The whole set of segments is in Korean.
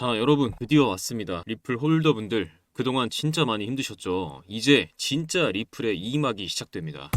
자, 여러분, 드디어 왔습니다. 리플 홀더분들. 그동안 진짜 많이 힘드셨죠? 이제 진짜 리플의 2막이 시작됩니다.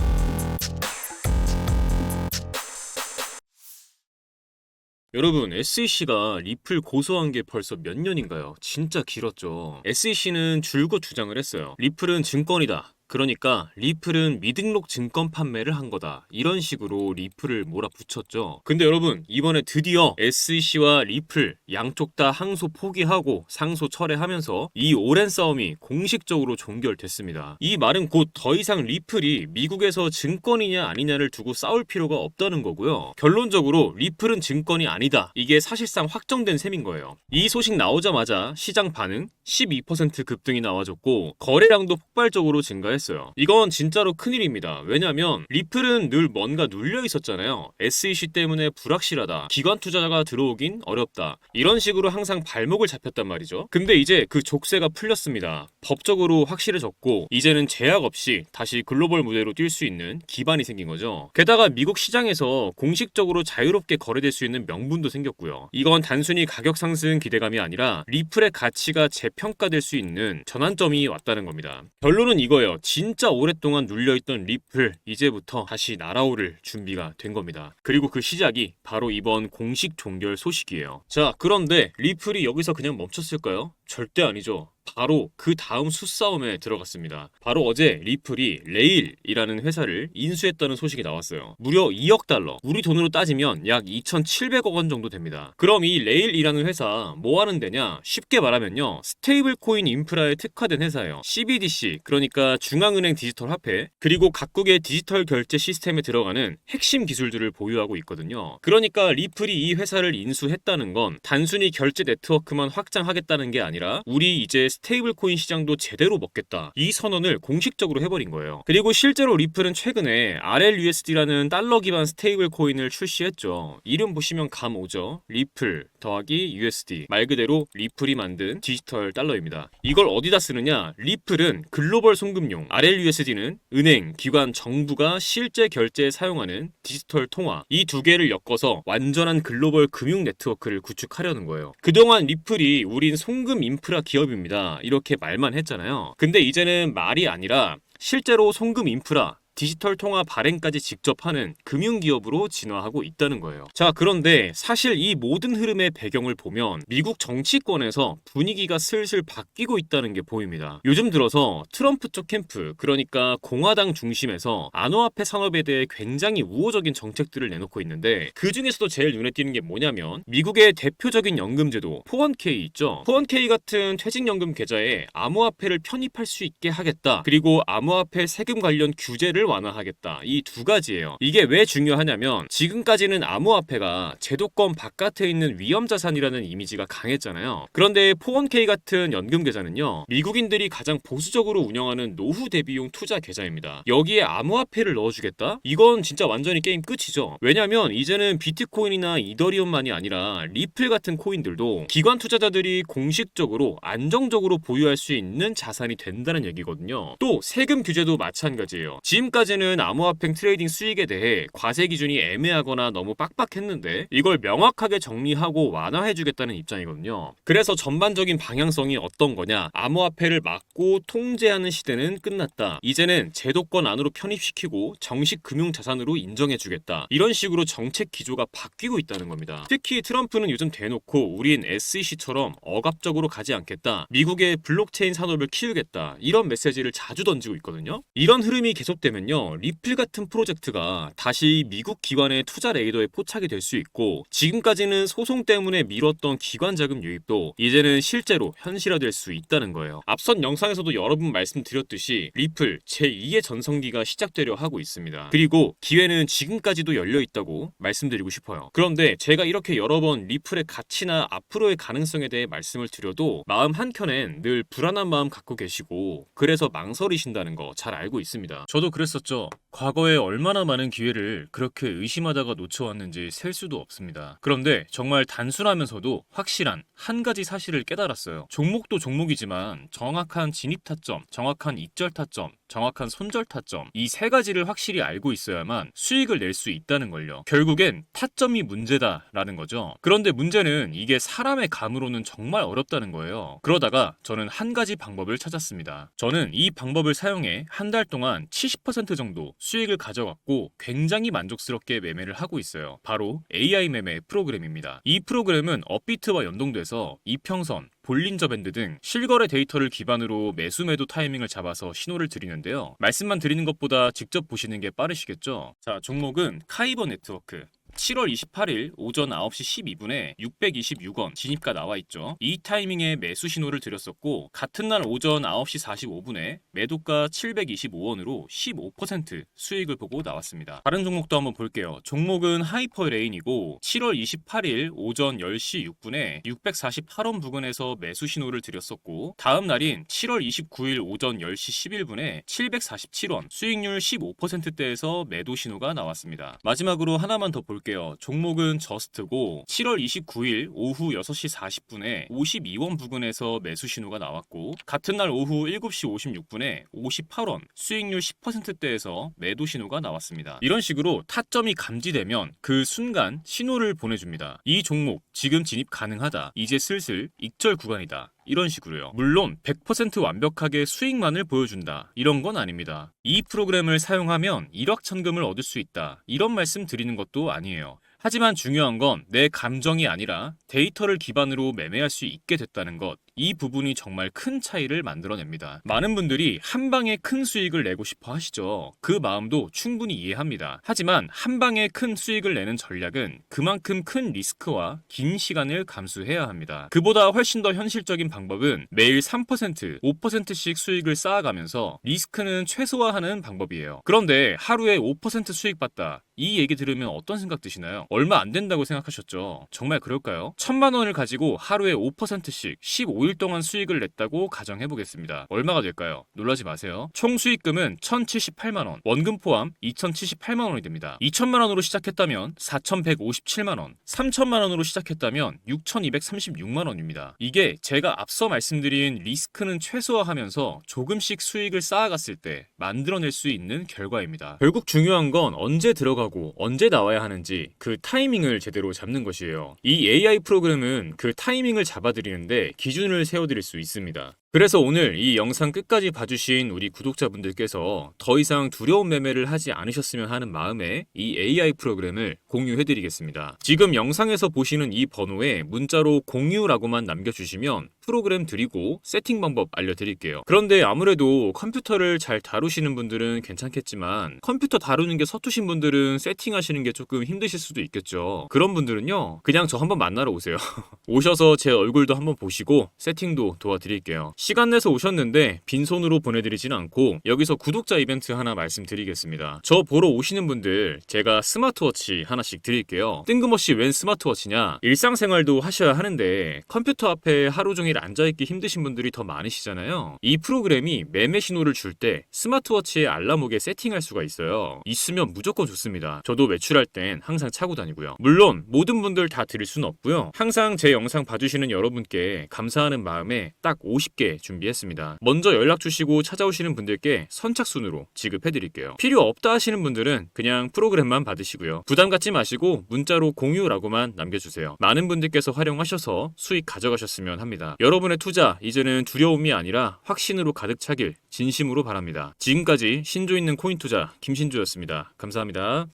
여러분, SEC가 리플 고소한 게 벌써 몇 년인가요? 진짜 길었죠. SEC는 줄곧 주장을 했어요. 리플은 증권이다. 그러니까 리플은 미등록 증권 판매를 한 거다. 이런 식으로 리플을 몰아붙였죠. 근데 여러분, 이번에 드디어 SEC와 리플 양쪽 다 항소 포기하고 상소 철회하면서 이 오랜 싸움이 공식적으로 종결됐습니다. 이 말은 곧 더 이상 리플이 미국에서 증권이냐 아니냐를 두고 싸울 필요가 없다는 거고요. 결론적으로 리플은 증권이 아니다. 이게 사실상 확정된 셈인 거예요. 이 소식 나오자마자 시장 반응 12% 급등이 나와줬고 거래량도 폭발적으로 증가했 어요. 이건 진짜로 큰일입니다. 왜냐면 리플은 늘 뭔가 눌려 있었잖아요. SEC 때문에 불확실하다. 기관 투자자가 들어오긴 어렵다. 이런 식으로 항상 발목을 잡혔단 말이죠. 근데 이제 그 족쇄가 풀렸습니다. 법적으로 확실해졌고 이제는 제약 없이 다시 글로벌 무대로 뛸 수 있는 기반이 생긴 거죠. 게다가 미국 시장에서 공식적으로 자유롭게 거래될 수 있는 명분도 생겼고요. 이건 단순히 가격 상승 기대감이 아니라 리플의 가치가 재평가될 수 있는 전환점이 왔다는 겁니다. 결론은 이거예요. 진짜 오랫동안 눌려있던 리플 이제부터 다시 날아오를 준비가 된 겁니다. 그리고 그 시작이 바로 이번 공식 종결 소식이에요. 자, 그런데 리플이 여기서 그냥 멈췄을까요? 절대 아니죠. 바로 그 다음 수싸움에 들어갔습니다. 바로 어제 리플이 레일이라는 회사를 인수했다는 소식이 나왔어요. 무려 2억 달러. 우리 돈으로 따지면 약 2,700억 원 정도 됩니다. 그럼 이 레일이라는 회사 뭐 하는 데냐? 쉽게 말하면요. 스테이블 코인 인프라에 특화된 회사예요. CBDC, 그러니까 중앙은행 디지털 화폐, 그리고 각국의 디지털 결제 시스템에 들어가는 핵심 기술들을 보유하고 있거든요. 그러니까 리플이 이 회사를 인수했다는 건 단순히 결제 네트워크만 확장하겠다는 게 아니라 우리 이제 스테이블 코인 시장도 제대로 먹겠다. 이 선언을 공식적으로 해버린 거예요. 그리고 실제로 리플은 최근에 RLUSD라는 달러 기반 스테이블 코인을 출시했죠. 이름 보시면 감 오죠. 리플 더하기 USD. 말 그대로 리플이 만든 디지털 달러입니다. 이걸 어디다 쓰느냐? 리플은 글로벌 송금용, RLUSD는 은행, 기관, 정부가 실제 결제에 사용하는 디지털 통화. 이 두 개를 엮어서 완전한 글로벌 금융 네트워크를 구축하려는 거예요. 그동안 리플이 우린 송금 인프라 기업입니다. 이렇게 말만 했잖아요. 근데 이제는 말이 아니라 실제로 송금 인프라 디지털 통화 발행까지 직접 하는 금융기업으로 진화하고 있다는 거예요. 자, 그런데 사실 이 모든 흐름의 배경을 보면 미국 정치권에서 분위기가 슬슬 바뀌고 있다는 게 보입니다. 요즘 들어서 트럼프 쪽 캠프, 그러니까 공화당 중심에서 안호화폐 산업에 대해 굉장히 우호적인 정책들을 내놓고 있는데 그 중에서도 제일 눈에 띄는 게 뭐냐면 미국의 대표적인 연금제도 401k 있죠. 401k 같은 퇴직연금 계좌에 암호화폐를 편입할 수 있게 하겠다. 그리고 암호화폐 세금 관련 규제를 완화하겠다. 이 두 가지예요. 이게 왜 중요하냐면 지금까지는 암호화폐가 제도권 바깥에 있는 위험 자산이라는 이미지가 강했잖아요. 그런데 401k 같은 연금 계좌는요. 미국인들이 가장 보수적으로 운영하는 노후 대비용 투자 계좌입니다. 여기에 암호화폐를 넣어주겠다? 이건 진짜 완전히 게임 끝이죠. 왜냐면 이제는 비트코인이나 이더리움만이 아니라 리플 같은 코인들도 기관 투자자들이 공식적으로 안정적으로 보유할 수 있는 자산이 된다는 얘기거든요. 또 세금 규제도 마찬가지예요. 지금 까지는 암호화폐 트레이딩 수익에 대해 과세 기준이 애매하거나 너무 빡빡했는데 이걸 명확하게 정리하고 완화해주겠다는 입장이거든요. 그래서 전반적인 방향성이 어떤 거냐? 암호화폐를 막고 통제하는 시대는 끝났다. 이제는 제도권 안으로 편입시키고 정식 금융 자산으로 인정해주겠다. 이런 식으로 정책 기조가 바뀌고 있다는 겁니다. 특히 트럼프는 요즘 대놓고 우린 SEC처럼 억압적으로 가지 않겠다. 미국의 블록체인 산업을 키우겠다. 이런 메시지를 자주 던지고 있거든요. 이런 흐름이 계속되면 요. 리플 같은 프로젝트가 다시 미국 기관의 투자 레이더에 포착이 될 수 있고 지금까지는 소송 때문에 미뤘던 기관 자금 유입도 이제는 실제로 현실화될 수 있다는 거예요. 앞선 영상에서도 여러 번 말씀드렸듯이 리플 제2의 전성기가 시작되려 하고 있습니다. 그리고 기회는 지금까지도 열려 있다고 말씀드리고 싶어요. 그런데 제가 이렇게 여러 번 리플의 가치나 앞으로의 가능성에 대해 말씀을 드려도 마음 한켠엔 늘 불안한 마음 갖고 계시고 그래서 망설이신다는 거 잘 알고 있습니다. 저도 그랬었 그랬었죠. 과거에 얼마나 많은 기회를 그렇게 의심하다가 놓쳐왔는지 셀 수도 없습니다. 그런데 정말 단순하면서도 확실한 한 가지 사실을 깨달았어요. 종목도 종목이지만 정확한 진입 타점, 정확한 입절 타점, 정확한 손절 타점 이 세 가지를 확실히 알고 있어야만 수익을 낼 수 있다는 걸요. 결국엔 타점이 문제다라는 거죠. 그런데 문제는 이게 사람의 감으로는 정말 어렵다는 거예요. 그러다가 저는 한 가지 방법을 찾았습니다. 저는 이 방법을 사용해 한 달 동안 70% 정도 수익을 가져갔고 굉장히 만족스럽게 매매를 하고 있어요. 바로 AI 매매 프로그램입니다. 이 프로그램은 업비트와 연동돼서 이평선, 볼린저 밴드 등 실거래 데이터를 기반으로 매수 매도 타이밍을 잡아서 신호를 드리는데요. 말씀만 드리는 것보다 직접 보시는 게 빠르시겠죠? 자, 종목은 카이버 네트워크. 7월 28일 오전 9시 12분에 626원 진입가 나와 있죠. 이 타이밍에 매수 신호를 드렸었고 같은 날 오전 9시 45분에 매도가 725원으로 15% 수익을 보고 나왔습니다. 다른 종목도 한번 볼게요. 종목은 하이퍼레인이고 7월 28일 오전 10시 6분에 648원 부근에서 매수 신호를 드렸었고 다음 날인 7월 29일 오전 10시 11분에 747원 수익률 15%대에서 매도 신호가 나왔습니다. 마지막으로 하나만 더 볼게요. 종목은 저스트고 7월 29일 오후 6시 40분에 52원 부근에서 매수 신호가 나왔고 같은 날 오후 7시 56분에 58원 수익률 10%대에서 매도 신호가 나왔습니다. 이런 식으로 타점이 감지되면 그 순간 신호를 보내줍니다. 이 종목 지금 진입 가능하다. 이제 슬슬 익절 구간이다. 이런 식으로요. 물론 100% 완벽하게 수익만을 보여준다. 이런 건 아닙니다. 이 프로그램을 사용하면 일확천금을 얻을 수 있다. 이런 말씀 드리는 것도 아니에요. 하지만 중요한 건 내 감정이 아니라 데이터를 기반으로 매매할 수 있게 됐다는 것. 이 부분이 정말 큰 차이를 만들어냅니다. 많은 분들이 한 방에 큰 수익을 내고 싶어 하시죠. 그 마음도 충분히 이해합니다. 하지만 한 방에 큰 수익을 내는 전략은 그만큼 큰 리스크와 긴 시간을 감수해야 합니다. 그보다 훨씬 더 현실적인 방법은 매일 3%, 5%씩 수익을 쌓아가면서 리스크는 최소화하는 방법이에요. 그런데 하루에 5% 수익 봤다. 이 얘기 들으면 어떤 생각 드시나요? 얼마 안 된다고 생각하셨죠? 정말 그럴까요? 천만 원을 가지고 하루에 5%씩 15일 동안 수익을 냈다고 가정해 보겠습니다. 얼마가 될까요? 놀라지 마세요. 총 수익금은 1,078만 원, 원금 포함 2,078만 원이 됩니다. 2천만 원으로 시작했다면 4,157만 원, 3천만 원으로 시작했다면 6,236만 원입니다. 이게 제가 앞서 말씀드린 리스크는 최소화하면서 조금씩 수익을 쌓아갔을 때 만들어낼 수 있는 결과입니다. 결국 중요한 건 언제 들어가고 언제 나와야 하는지 그 타이밍을 제대로 잡는 것이에요. 이 AI 프로그램은 그 타이밍을 잡아드리는데 기준을 세워드릴 수 있습니다. 그래서 오늘 이 영상 끝까지 봐주신 우리 구독자분들께서 더 이상 두려운 매매를 하지 않으셨으면 하는 마음에 이 AI 프로그램을 공유해드리겠습니다. 지금 영상에서 보시는 이 번호에 문자로 공유라고만 남겨주시면 프로그램 드리고 세팅 방법 알려드릴게요. 그런데 아무래도 컴퓨터를 잘 다루시는 분들은 괜찮겠지만 컴퓨터 다루는 게 서투신 분들은 세팅하시는 게 조금 힘드실 수도 있겠죠. 그런 분들은요, 그냥 저 한번 만나러 오세요. 오셔서 제 얼굴도 한번 보시고 세팅도 도와드릴게요. 시간 내서 오셨는데 빈손으로 보내드리진 않고 여기서 구독자 이벤트 하나 말씀드리겠습니다. 저 보러 오시는 분들 제가 스마트워치 하나씩 드릴게요. 뜬금없이 웬 스마트워치냐? 일상생활도 하셔야 하는데 컴퓨터 앞에 하루 종일 앉아있기 힘드신 분들이 더 많으시잖아요. 이 프로그램이 매매 신호를 줄 때 스마트워치에 알람 오게 세팅할 수가 있어요. 있으면 무조건 좋습니다. 저도 외출할 땐 항상 차고 다니고요. 물론 모든 분들 다 드릴 수는 없고요. 항상 제 영상 봐주시는 여러분께 감사하는 마음에 딱 50개 준비했습니다. 먼저 연락 주시고 찾아오시는 분들께 선착순으로 지급해드릴게요. 필요 없다 하시는 분들은 그냥 프로그램만 받으시고요. 부담 갖지 마시고 문자로 공유라고만 남겨주세요. 많은 분들께서 활용하셔서 수익 가져가셨으면 합니다. 여러분의 투자 이제는 두려움이 아니라 확신으로 가득 차길 진심으로 바랍니다. 지금까지 신조 있는 코인 투자 김신조였습니다. 감사합니다.